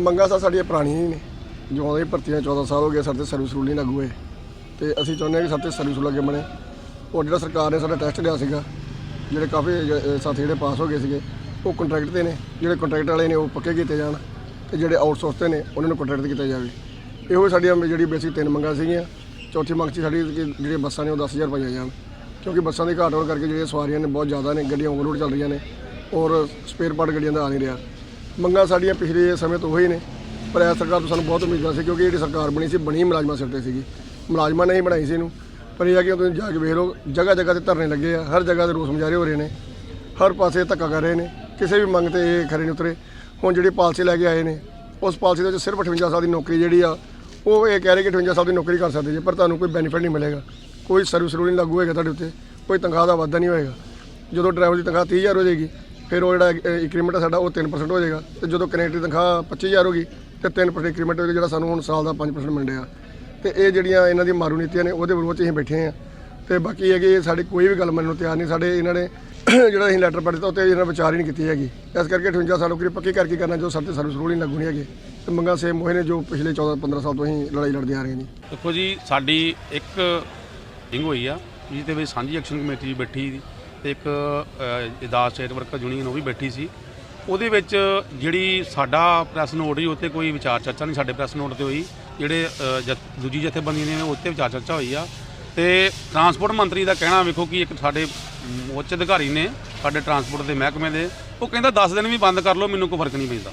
ਮੰਗਾਂ ਤਾਂ ਸਾਡੀਆਂ ਪੁਰਾਣੀਆਂ ਹੀ ਨੇ। ਜਦੋਂ ਦੇ ਭਰਤੀਆਂ 14 ਸਾਲ ਹੋ ਗਏ, ਸਾਡੇ ਸਰਵਿਸ ਰੂਲ ਨਹੀਂ ਲਾਗੂ ਹੋਏ। ਤੇ ਅਸੀਂ ਚਾਹੁੰਦੇ ਹਾਂ ਕਿ ਸਾਡੇ ਤੇ ਸਰਵਿਸ ਰੂਲ ਅੱਗੇ ਬਣੇ। ਉਹ ਜਿਹੜਾ ਸਰਕਾਰ ਨੇ ਸਾਡਾ ਟੈਸਟ ਲਿਆ ਸੀਗਾ, ਜਿਹੜੇ ਕਾਫੀ ਸਾਥੀ ਜਿਹੜੇ ਪਾਸ ਹੋ ਗਏ ਸੀਗੇ, ਉਹ ਕੰਟਰੈਕਟ ਤੇ ਨੇ। ਜਿਹੜੇ ਕੰਟਰੈਕਟ ਵਾਲੇ ਨੇ, ਉਹ ਪੱਕੇ ਕੀਤੇ ਜਾਣ ਤੇ ਜਿਹੜੇ ਆਊਟਸੋਰਸ ਤੇ ਨੇ, ਉਹਨਾਂ ਨੂੰ ਕੰਟਰੈਕਟ ਕੀਤਾ ਜਾਵੇ। ਇਹੋ ਸਾਡੀਆਂ ਜਿਹੜੀ ਬੇਸਿਕ ਤਿੰਨ ਮੰਗਾਂ ਸੀਗੀਆਂ। ਚੌਥੀ ਮੰਗ ਸੀ ਸਾਡੀ ਕਿ ਜਿਹੜੀਆਂ ਬੱਸਾਂ ਨੇ, ਉਹ 10000 ਪਾਈਆਂ ਜਾਣ। ਕਿਉਂਕਿ ਬੱਸਾਂ ਦੀ ਘਾਟ ਹੋਣ ਕਰਕੇ ਜਿਹੜੀਆਂ ਸਵਾਰੀਆਂ ਨੇ, ਬਹੁਤ ਜ਼ਿਆਦਾ ਨੇ, ਗੱਡੀਆਂ ਓਵਰਲੋਡ ਚੱਲ ਰਹੀਆਂ ਨੇ। ਔਰ ਸਪੇਅਰ ਪਾਰਟ ਗੱਡੀਆਂ ਦਾ ਆ ਨਹੀਂ ਰਿਹਾ। ਮੰਗਾਂ ਸਾਡੀਆਂ ਪਿਛਲੇ ਸਮੇਂ ਤੋਂ ਉਹੀ ਨੇ, ਪਰ ਇਹ ਸਰਕਾਰ ਤੋਂ ਸਾਨੂੰ ਬਹੁਤ ਉਮੀਦਾਂ ਸੀ ਕਿਉਂਕਿ ਜਿਹੜੀ ਸਰਕਾਰ ਬਣੀ ਸੀ, ਬਣੀ ਮੁਲਾਜ਼ਮਾਂ ਸਿਰ ਤੇ ਸੀਗੀ। ਮੁਲਾਜ਼ਮਾਂ ਨੇ ਹੀ ਬਣਾਈ ਸੀ ਇਹਨੂੰ। ਪਰ ਇਹ ਆ ਕਿ ਤੁਸੀਂ ਜਾ ਕੇ ਵੇਖ ਲਓ ਜਗ੍ਹਾ ਜਗ੍ਹਾ ਤੇ ਧਰਨੇ ਲੱਗੇ ਆ, ਹਰ ਜਗ੍ਹਾ ਤੇ ਰੋਸ ਮੁਜ਼ਾਹਰੇ ਹੋ ਰਹੇ ਨੇ। ਹਰ ਪਾਸੇ ਧੱਕਾ ਕਰ ਰਹੇ ਨੇ। ਕਿਸੇ ਵੀ ਮੰਗ ਤੇ ਇਹ ਖਰੇ ਨਹੀਂ ਉਤਰੇ। ਹੁਣ ਜਿਹੜੀ ਪਾਲਿਸੀ ਲੈ ਕੇ ਆਏ ਨੇ, ਉਸ ਪਾਲਿਸੀ ਦੇ ਵਿੱਚ ਸਿਰਫ 58 ਸਾਲ ਦੀ ਨੌਕਰੀ ਜਿਹੜੀ ਆ, ਉਹ ਇਹ ਕਹਿ ਰਹੇ ਕਿ 58 ਸਾਲ ਦੀ ਨੌਕਰੀ ਕਰ ਸਕਦੇ ਜੇ, ਪਰ ਤੁਹਾਨੂੰ ਕੋਈ ਬੈਨੀਫਿਟ ਨਹੀਂ ਮਿਲੇਗਾ। ਕੋਈ ਸਰਵਿਸ ਰੂਲ ਨਹੀਂ ਲਾਗੂ ਹੋਏਗਾ ਤੁਹਾਡੇ ਉੱਤੇ। ਕੋਈ ਤਨਖਾਹ ਦਾ ਵਾਧਾ ਨਹੀਂ ਹੋਏਗਾ। ਜਦੋਂ ਡਰਾਈਵਰ ਦੀ ਤਨਖਾਹ 30000 ਹੋ ਜਾਏਗੀ ਫਿਰ ਉਹ ਜਿਹੜਾ ਇੰਕਰੀਮੈਂਟ ਸਾਡਾ ਉਹ 3% ਹੋ ਜਾਏਗਾ। ਤੇ ਜਦੋਂ ਕਨੈਕਟਰ ਦੀ ਤਨਖਾਹ 25000 ਹੋਗੀ ਤੇ 3% ਇੰਕਰੀਮੈਂਟ ਹੋਏਗਾ ਜਿਹੜਾ ਸਾਨੂੰ ਹੁਣ ਸਾਲ ਦਾ 5% ਮਿਲਿਆ ਰਿਹਾ ਤੇ ਇਹ ਜਿਹੜੀਆਂ ਇਹਨਾਂ ਦੀ ਮਾਰੂ ਨੀਤੀਆਂ ਨੇ, ਉਹਦੇ ਵਿਰੋਧ 'ਚ ਅਸੀਂ ਬੈਠੇ ਆ ਤੇ ਬਾਕੀ ਇਹ ਕਿ ਸਾਡੀ ਕੋਈ ਵੀ ਗੱਲ ਮੰਨਣ ਨੂੰ ਤਿਆਰ ਨਹੀਂ। ਸਾਡੇ ਇਹਨਾਂ ਨੇ ਜਿਹੜਾ ਅਸੀਂ ਲੈਟਰ ਪੜ੍ਹ ਦਿੱਤਾ, ਉੱਤੇ ਇਹਨਾਂ ਵਿਚਾਰ ਹੀ ਨਹੀਂ ਕੀਤੀ ਹੈਗੀ। ਇਸ ਕਰਕੇ 58 ਸਾਲ ਨੌਕਰੀ ਪੱਕੀ ਕਰਕੇ ਕਰਨਾ, ਜੋ ਸਾਡੇ ਸਰਵਿਸ ਰੂਲ ਹੀ ਲਾਗੂ ਨਹੀਂ ਹੈਗੇ। ਤੇ ਮੰਗਾਂ ਸੇਮ ਹੋਏ ਨੇ ਜੋ ਪਿਛਲੇ 14 15 ਸਾਲ ਤੋਂ ਅਸੀਂ ਲੜਾਈ ਲੜਦੇ ਆ ਰਹੇ ਹਾਂ ਜੀ ਦੇਖੋ ਜੀ, ਸਾਡੀ ਇੱਕ ਮੀਟਿੰਗ ਹੋਈ ਆ, ਜਿਹਦੇ ਵਿੱਚ ਸਾਂਝੀ ਐਕਸ਼ਨ ਕਮੇਟੀ ਬੈਠੀ ਤੇ ਇੱਕ ਅ, ਇਦਾਸ ਸਟੇਟ ਵਰਕਰ ਯੂਨੀਅਨ ਉਹ ਵੀ ਬੈਠੀ ਸੀ। ਉਹਦੇ ਵਿੱਚ ਜਿਹੜੀ ਸਾਡਾ ਪ੍ਰੈਸ ਨੋਟ ਹੀ ਉੱਤੇ ਕੋਈ ਵਿਚਾਰ ਚਰਚਾ ਨਹੀਂ ਸਾਡੇ ਪ੍ਰੈਸ ਨੋਟ ਤੇ ਹੋਈ। ਜਿਹੜੇ ਅ, ਦੂਜੀ ਜਥੇਬੰਦੀ ਨੇ ਉੱਤੇ ਵਿਚਾਰ ਚਰਚਾ ਹੋਈ ਆ। ਤੇ ਟਰਾਂਸਪੋਰਟ ਮੰਤਰੀ ਦਾ ਕਹਿਣਾ ਵੇਖੋ ਕਿ ਇੱਕ ਸਾਡੇ ਉੱਚ ਅਧਿਕਾਰੀ ਨੇ ਸਾਡੇ ਟਰਾਂਸਪੋਰਟ ਦੇ ਮਹਿਕਮੇ ਦੇ ਉਹ ਕਹਿੰਦਾ 10 ਦਿਨ ਵੀ ਬੰਦ ਕਰ ਲਓ ਮੈਨੂੰ ਕੋਈ ਫ਼ਰਕ ਨਹੀਂ ਪੈਂਦਾ।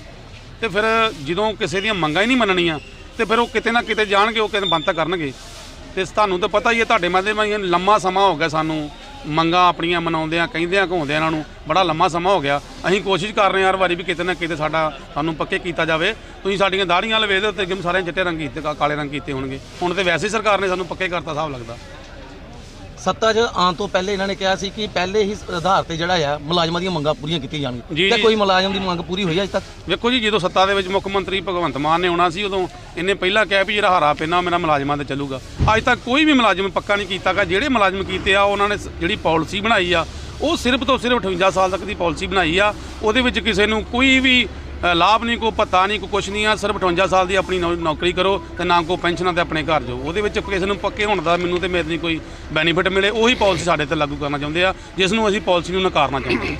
ਤੇ ਫਿਰ ਜਦੋਂ ਕਿਸੇ ਦੀਆਂ ਮੰਗਾਂ ਹੀ ਨਹੀਂ ਮੰਨਣੀਆਂ ਤੇ ਫਿਰ ਉਹ ਕਿਤੇ ਨਾ ਕਿਤੇ ਜਾਣਗੇ ਉਹ ਕਹਿੰਦੇ ਬੰਦ ਤਾਂ ਕਰਨਗੇ। ਤੇ ਤੁਹਾਨੂੰ ਤਾਂ ਪਤਾ ਹੀ ਹੈ ਤੁਹਾਡੇ ਮਾਧਿਅਮ ਲੰਮਾ ਸਮਾਂ ਹੋ ਗਿਆ ਸਾਨੂੰ। ਮੰਗਾਂ ਆਪਣੀਆਂ ਮਨਾਉਂਦਿਆਂ, ਕਹਿੰਦਿਆਂ ਘਾਉਂਦਿਆਂ ਇਹਨਾਂ ਨੂੰ ਬੜਾ ਲੰਮਾ ਸਮਾਂ ਹੋ ਗਿਆ। ਅਸੀਂ ਕੋਸ਼ਿਸ਼ ਕਰ ਰਹੇ ਹਾਂ ਹਰ ਵਾਰੀ ਵੀ ਕਿਤੇ ਨਾ ਕਿਤੇ ਸਾਡਾ ਸਾਨੂੰ ਪੱਕੇ ਕੀਤਾ ਜਾਵੇ। ਤੁਸੀਂ ਸਾਡੀਆਂ ਦਾੜੀਆਂ ਲਵੇ ਦੇ ਉੱਤੇ ਜਿਵੇਂ ਸਾਰੇ ਚਿੱਟੇ ਰੰਗ ਕੀਤੇ ਕਾਲੇ ਰੰਗ ਕੀਤੇ ਹੋਣਗੇ। ਹੁਣ ਤੇ ਵੈਸੇ ਹੀ ਸਰਕਾਰ ਨੇ ਸਾਨੂੰ ਪੱਕੇ ਕਰਤਾ ਹਿਸਾਬ ਲੱਗਦਾ। ਸੱਤਾ 'ਚ ਆਉਣ ਤੋਂ ਪਹਿਲੇ ਇਹਨਾਂ ਨੇ ਕਿਹਾ ਸੀ ਕਿ ਪਹਿਲੇ ਹੀ ਆਧਾਰ ਤੇ ਜਿਹੜਾ ਆ ਮੁਲਾਜ਼ਮਾਂ ਦੀਆਂ ਮੰਗਾਂ ਪੂਰੀਆਂ ਕੀਤੀਆਂ ਜਾਣਗੀਆਂ। ਤੇ। ਕੋਈ ਮੁਲਾਜ਼ਮ ਦੀ ਮੰਗ ਪੂਰੀ ਹੋਈ ਅਜੇ ਤੱਕ? ਵੇਖੋ ਜੀ ਜਦੋਂ ਸੱਤਾ ਦੇ ਵਿੱਚ ਮੁੱਖ ਮੰਤਰੀ ਭਗਵੰਤ ਮਾਨ ਨੇ ਆਉਣਾ ਸੀ ਉਦੋਂ ਇਹਨੇ ਪਹਿਲਾਂ ਕਿਹਾ ਵੀ ਜਿਹੜਾ ਹਰਾ ਪੈਨਾ ਮੇਰਾ ਮੁਲਾਜ਼ਮਾਂ ਤੇ ਚੱਲੂਗਾ। ਅੱਜ ਤੱਕ ਕੋਈ ਵੀ ਮੁਲਾਜ਼ਮ ਪੱਕਾ ਨਹੀਂ ਕੀਤਾਗਾ ਜਿਹੜੇ ਮੁਲਾਜ਼ਮ ਕੀਤੇ ਆ ਉਹਨਾਂ ਨੇ ਜਿਹੜੀ ਪਾਲਿਸੀ ਬਣਾਈ ਆ ਉਹ ਸਿਰਫ ਤੋਂ ਸਿਰਫ 58 ਸਾਲ ਤੱਕ ਦੀ ਪਾਲਿਸੀ ਬਣਾਈ ਆ। ਉਹਦੇ ਵਿੱਚ ਕਿਸੇ ਨੂੰ ਕੋਈ ਵੀ ਲਾਭ ਨਹੀਂ, ਕੋਈ ਪਤਾ ਨਹੀਂ, ਕੋਈ ਕੁਛ ਨਹੀਂ ਆ। ਸਿਰਫ 58 ਸਾਲ ਦੀ ਆਪਣੀ ਨੌ- ਨੌਕਰੀ ਕਰੋ ਤੇ ਨਾ ਕੋਈ ਪੈਨਸ਼ਨਾਂ ਤੇ ਆਪਣੇ ਘਰ ਜਾਓ। ਉਹਦੇ ਵਿੱਚ ਕਿਸੇ ਨੂੰ ਪੱਕੇ ਹੋਣ ਦਾ ਮੈਨੂੰ ਤੇ ਮੇਰੇ ਨਹੀਂ ਕੋਈ ਬੈਨੀਫਿਟ ਮਿਲੇ। ਉਹੀ ਪਾਲਿਸੀ ਸਾਡੇ ਤੇ ਲਾਗੂ ਕਰਨਾ ਚਾਹੁੰਦੇ ਆ, ਜਿਸ ਨੂੰ ਅਸੀਂ ਪਾਲਿਸੀ ਨੂੰ ਨਕਾਰਨਾ ਚਾਹੁੰਦੇ ਹਾਂ